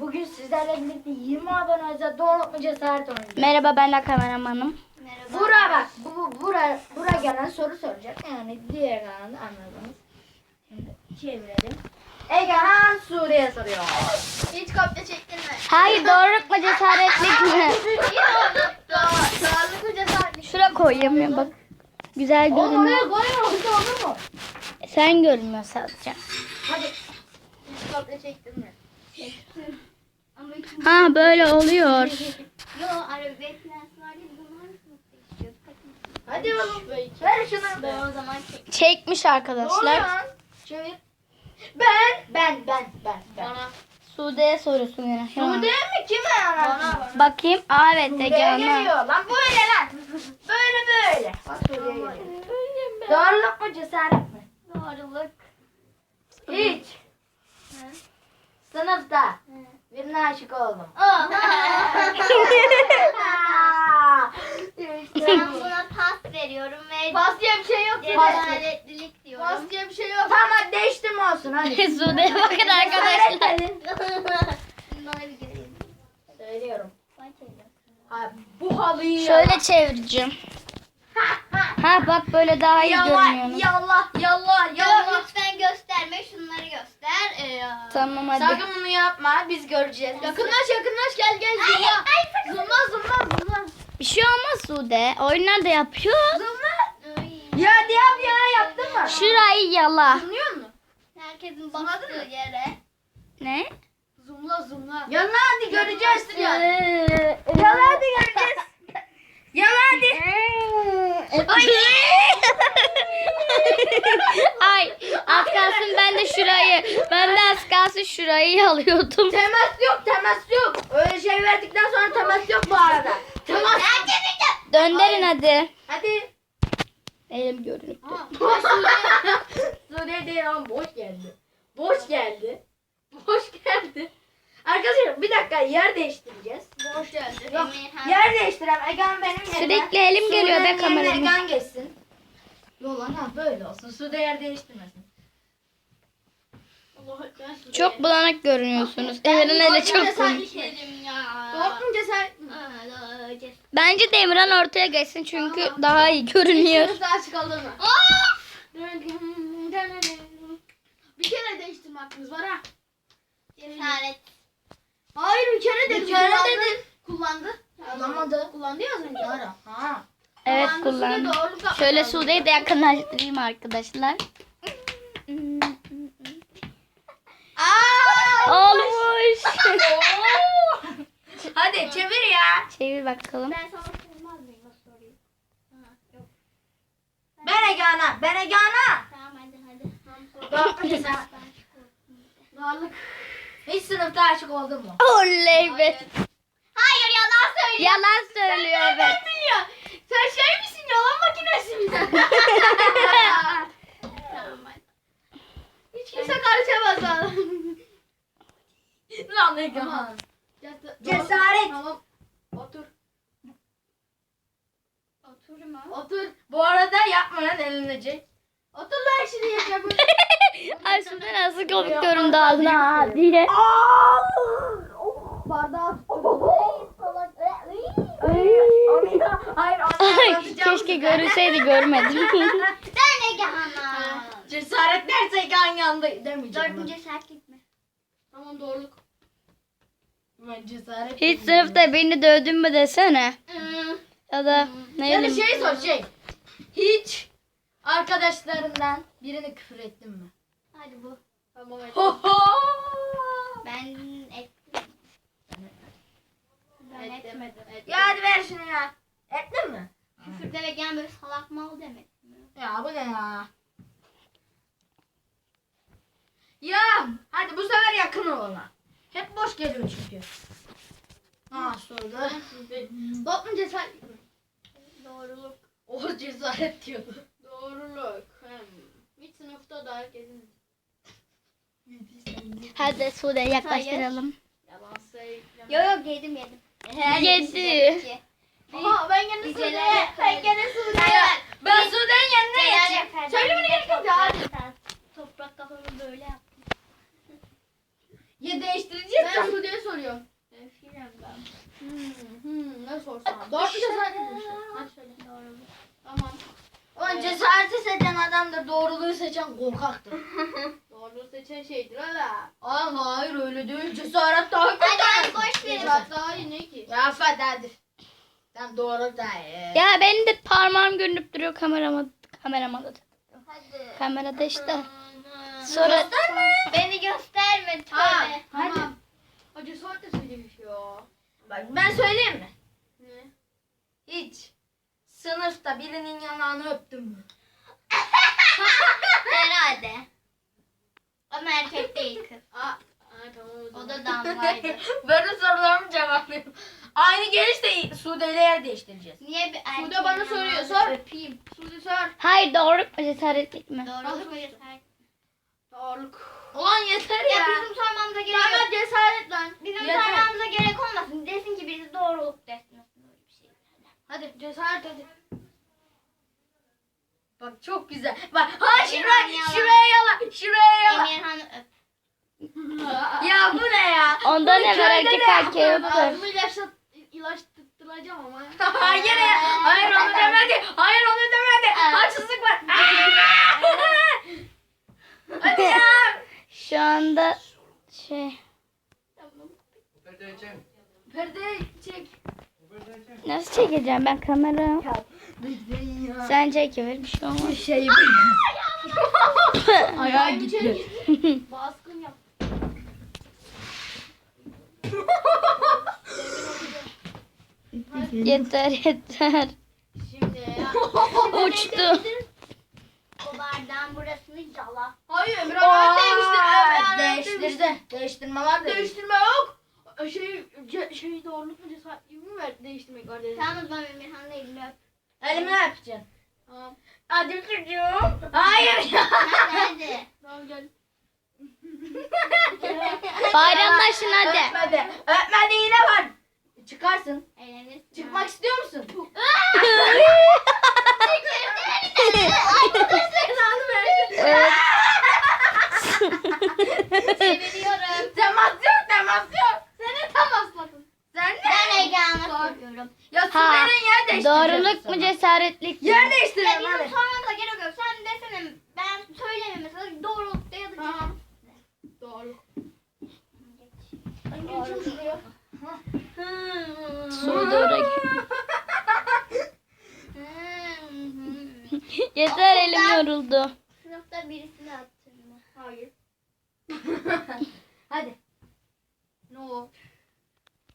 Bugün sizlerle birlikte 20 abone özel doğrultma cesaret oynayacağız. Merhaba ben de kameramanım. Merhaba. Bura bak, bu, bu bura, bura gelen soru soracak. Yani diğer kanalda anladınız. Şimdi çevirelim. Egehan Suriye soruyor. Hiç kopya çektin mi? Hayır doğrultma cesaretlik mi? İyi oldu. Doğru. Sağlıklı cesaretli. Şura koyayım ya bak. Güzel Oğlum görünüyor. oraya koyma, orada olur mu? Sen görünmüyor sadece. Hadi. Hiç kopya çektin mi? Ha böyle oluyor. Yo var ya. Hadi oğlum. Ver şunu. Ben o zaman çek. Çekmiş arkadaşlar. Çevir. Ben, ben, ben, ben, ben. Bana. Sude'ye soruyorsun yine. Sude mi? Kime? Bana. Bakayım. Aa evet Egehan'a. geliyor lan. Böyle lan. Böyle böyle. Bak Sude'ye geliyor. Doğruluk mu cesaret mi? Doğruluk. Hiç. Sınıfta birine aşık oldum. Ben buna pas veriyorum ve Pas diye bir şey yok. cesaretlilik diyorum. Pas diye bir şey yok. Tamam hadi değiştirme olsun hadi. Sude'ye bakın arkadaşlar. Bunları bir göreyim. Söylüyorum. Ha, bu halıyı Şöyle çevireceğim. Böyle daha iyi görünüyor. yallah, yallah, yallah. lütfen gösterme. Şunları göster. Ee, Tamam hadi. Sakın bunu yapma, biz göreceğiz. Yakınlaş, yakınlaş, gel gel. Zımla, zımla, zımla, zımla. Bir şey olmaz Sude. Oyunlar da yapıyor. Ay, Ya hadi yap ya, yaptın mı? Şurayı yala. Zımlıyor musun? Herkesin bastığı yere. Ne? Zoomla zoomla. Yana hadi göreceğiz ya. Yana hadi göreceğiz. Yana hadi. Ay az kalsın ben de şurayı. Ben de az kalsın şurayı alıyordum. Temas yok temas yok. Öyle şey verdikten sonra temas yok bu arada. Temas. Döndürün hadi. Hadi. Elim görünüp. Suriye değil ama boş geldi. Boş geldi. Boş geldi. Arkadaşlar bir dakika yer değiştireceğiz. Boş geldi. Yok, yer değiştirem. Egan benim yerime. Sürekli elim geliyor be Sude'nin yerine kameranın. Egan geçsin. Yok lan ha böyle olsun. Sude yer değiştirmesin. Çok bulanık görünüyorsunuz. Emirhan hele çok cesaret. Cesaret. Bence de Emirhan ortaya geçsin çünkü daha iyi görünüyor. Sınıfta açık aldın mı? Of! Bir kere değiştirme hakkınız var ha. Cesaret. Hayır bir kere dedim. Bir kere kullandı. dedin. Kullandı. Kullanmadı. Kullandı ya az önce. Ara. Ha. Evet Kullandı. Şöyle Sude'yi de yakınlaştırayım arkadaşlar. Aa! Olmuş. Hadi çevir ya. Çevir bakalım. Ben sana sormaz mıyım o soruyu? Ha, yok. Ben. Ben Egan'a. Tamam hadi hadi. Tamam, sor. Cesaret. Doğruluk. Hiç sınıfta aşık oldun mu? Oley be. Hayır yalan söylüyor. Yalan söylüyor be. ya? Sen şey misin yalan makinesi misin? Tamam hadi. Hiç kimse karışamaz sana. Lan Egan. Cesaret. Tamam. Otur. Oturma. Otur. Bu arada yapmayan elinecek. Otur lan şimdi yaşa Ay Sude nasıl komik göründü ağzına ha diye. Bardağı. Hayır Ay keşke görülseydi görmedim. Ben Egehan'a. Cesaret derse Egan yanında demeyeceğim. Dördüncü sertlik mi? Tamam doğruluk. Ben cesaret. Hiç sınıfta beni dövdün mü desene. Hmm. Ya da ne Ya da şey sor şey. Hiç arkadaşlarından birini küfür ettin mi? Hadi bu. Tamam Ho ho. Ben ettim. Ben Ettim. etmedim. Ya hadi ver şunu ya. Ettin mi? Küfür demek yani böyle salak mal demek? Ya bu ne ya? Ya hadi bu sefer yakın ol ona. Hep boş geliyor çünkü. Soruda. Bot mu cesaret? Doğruluk. O cesaret diyordu. Doğruluk. Bir sınıfta da herkesin Hadi Sude yaklaştıralım. yalan söylüyor. Yok yok yedim yedim. Yedi. Aha ben gene Sude'ye. Ben gene Sude'ye. Ben Sude'nin yanına geçeceğim. Söylemene gerek yok ya. Toprak kafamı böyle yap. Ya değiştirecek Ben mi? Sude'ye soruyorum. Filan ben. Hmm, hmm, ne sorsam. Doğru bir cesaret etmişler. Hadi Tamam. Ulan cesareti seçen adamdır, doğruluğu seçen korkaktır. Doğru seçen şeydir hala. Ama hayır öyle değil. Cesaret daha kötü. Hadi hadi boş verin. Cesaret daha iyi ne ki? Ya Fedadir. Sen doğru da iyi. Ya benim de parmağım görünüp duruyor kamerama, kameramada. Hadi. Kamerada işte. Sonra Beni gösterme Ha, tövbe. tamam. O cesaret de söylemiş ya. Bak ben söyleyeyim mi? Ne? Hiç. Sınıfta birinin yanağını öptüm mü? Herhalde. Ama erkek değil kız. Aa, aa tamam O da damlaydı. Böyle sorularımı cevaplıyorum. Aynı gelirse Sude'yle yer değiştireceğiz. Niye bir erkek? Sude bana soruyor. Sor. Öpeyim. Sude sor. hayır doğruluk mu cesaretlik mi? Doğru söylüyorsun. Yeter ya. Ya bizim sormamıza gerek yok. cesaret lan. Bizim Yeter. sormamıza gerek olmasın. Desin ki birisi doğruluk desin. Şey. Hadi cesaret hadi. Bak çok güzel. Bak ha şuraya Emirhan şuraya yala. Şuraya yala. Emirhan'ı öp. ya bu ne ya? Ondan Bunu evvel köyde erkek de erkeğe yapıyorlar. öptü. Ağzımı ilaçlat, ilaçtıracağım ama. hayır ya. Hayır onu demedi. Hayır onu demedi. Haksızlık var. Hadi ya. Şu anda şey Perde çek. nasıl çekeceğim ben kamera? Sen çekiver bir şey olmaz. Şey Ayağa gitti. Baskın yap. yeter yeter. Şimdi ya. Uçtu. O bardağın burasını yala. Hayır Emre Aa, abi değiştir. değiştirdi. Değiştirme var da. Değiştirme yok. Şey, ce, şey doğruluk mu cesaretliği mi ver değiştirmek var dedi. Tamam o zaman Emirhan'la elini öp. Elimi öpeceksin. Tamam. Hadi çocuğum. Hayır ya. Hadi hadi. Tamam gel. Bayramlaşın hadi. Öpmedi. Öpmedi yine var. Çıkarsın. Eğlenirsin. Çıkmak istiyor musun? Evet. Çeviriyorum. temas yok temas yok. Seni temasladın. Sen ne? Ben Egehan'a soruyorum. Ya Ha, Sude'nin yer değiştireceksin Doğruluk mu sana. cesaretlik mi? Yer Ya değiştirelim bizim hadi. sormamıza gerek yok. Sen desene ben söyleme mesela doğruluk da ya da Tamam. Doğru. Şuraya. Suda gel. Hmm. Yeter elim yoruldu. Sınıfta birisini hatırla. Hayır. Hadi. No.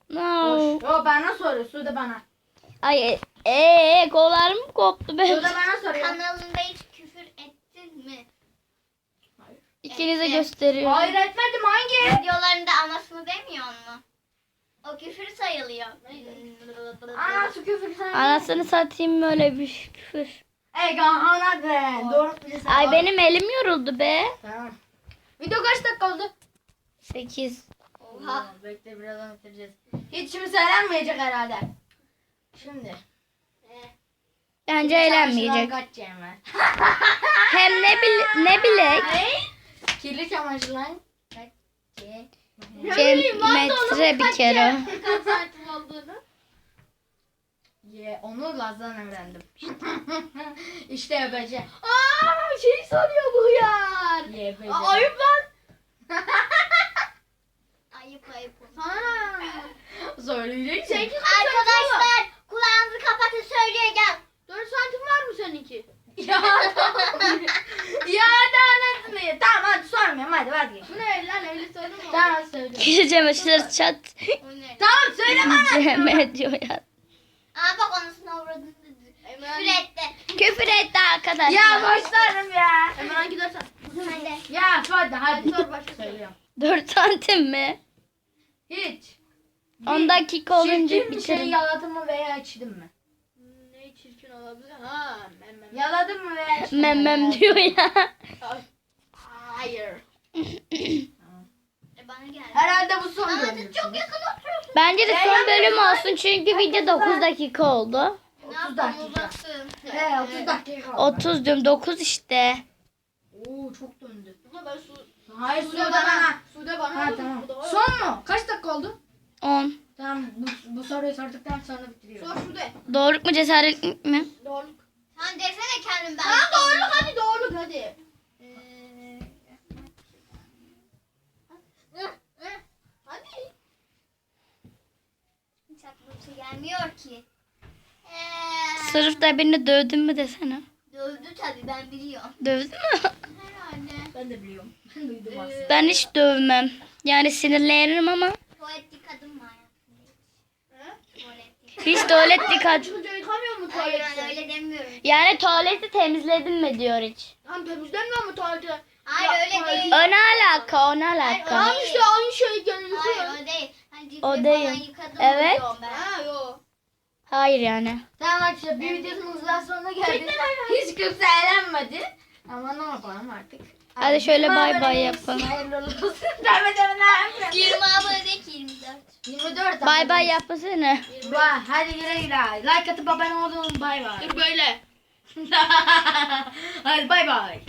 No. Boş. Yo bana soruyor. Sude bana. Ay eee kollarım koptu be. Sude bana soruyor. Kanalında hiç küfür ettin mi? İkinize gösteriyorum. Hayır etmedim hangi? Videolarında anasını demiyor mu? O küfür sayılıyor. Anası küfür sen. Anasını satayım böyle bir küfür. Ega ana de. Doğru bilirsin. Ay benim elim yoruldu be. Tamam. Video kaç dakika oldu? 8. Oha. Bekle birazdan bitireceğiz. Hiç şimdi söylenmeyecek herhalde. Şimdi. Bence eğlenmeyecek. Hem ne bil ne bilek. Kirli çamaşırlar. Kaçacağım. Geometre bir kere. Kaç saatim olduğunu. Ye, onu Laz'dan öğrendim. işte öpece. Aa, şey soruyor bu hıyar. Ye, öpece. ayıp lan. Ayıp ayıp. Sana. Söyleyeceksin. Arkadaşlar kulağınızı kapatın söylüyor gel. 4 santim var mı seninki? ya ya da anasını ye. Tamam hadi sormuyorum hadi vazgeç. Bu ne lan öyle söyleme. Tamam söyle. Gireceğim aşırı çat. Tamam söyleme anasını. Cem diyor ya. Aa bak anasını avradını küfür etti. Küfür etti arkadaşlar. Ya başlarım ya. Hemen gidersen. Hadi. Ya hadi hadi sor başka söylüyorum. 4 santim mi? Hiç. 10 dakika olunca Çirkin bir şey bitirin. yaladım mı veya içtim mi? Ne çirkin olabilir? Ha, memmem. Yaladım mı veya içtim mi? Memmem diyor ya. Hayır. Herhalde bu son bölüm. çok yakın oturuyorsunuz. Bence de son bölüm olsun çünkü video 9 dakika oldu. Ne 30 yapalım dakika. He 30 dakika. kaldı. 30 diyorum 9 işte. Oo çok döndü. Ama ben su, Hayır Sude Sude bana. Sude bana. Ha tamam. Son mu? Kaç dakika oldu? 10. Tamam bu, bu soruyu sorduktan sonra bitiriyor. Sor şurada. Doğruluk mu cesaretlik mi? Doğruluk. Sen desene kendim ben. Tamam doğruluk hadi doğruluk hadi. Ee, Hadi. hiç gelmiyor ki. Ee, Sınıfta birini dövdün mü desene. Dövdü tabii ben biliyorum. Dövdün mü? Herhalde. Ben de biliyorum. Ben duydum aslında. Ben hiç dövmem. Yani sinirlenirim ama Tuvalet yıkadım mı hayatımda hiç? Tuvalet yıkaç. Çocuğu yıkamıyor mu Hayır tuvalette? ben öyle demiyorum. Yani tuvaleti temizledin mi diyor hiç. Tam temizlenmiyor mu tuvalete? Hayır Ya, öyle değil. O ne alaka o ne Hayır, alaka? o Tamam işte aynı şey gene Hayır o değil. Cildi O falan değil. yıkadım Evet. Ha yok. Hayır yani. Tamam arkadaşlar bir videomuzun daha sonuna geldik. Hiç kimse eğlenmedi. Ama ne yapalım artık. Hadi şöyle bay bay yapalım. Hayırlı olsun. Devam edelim. 20 abone değil ki 24. 24 Bay bay yapmasana. Bay. Hadi güle güle. Like atıp abone olun. Bay bay. Dur böyle. Hadi bay bay.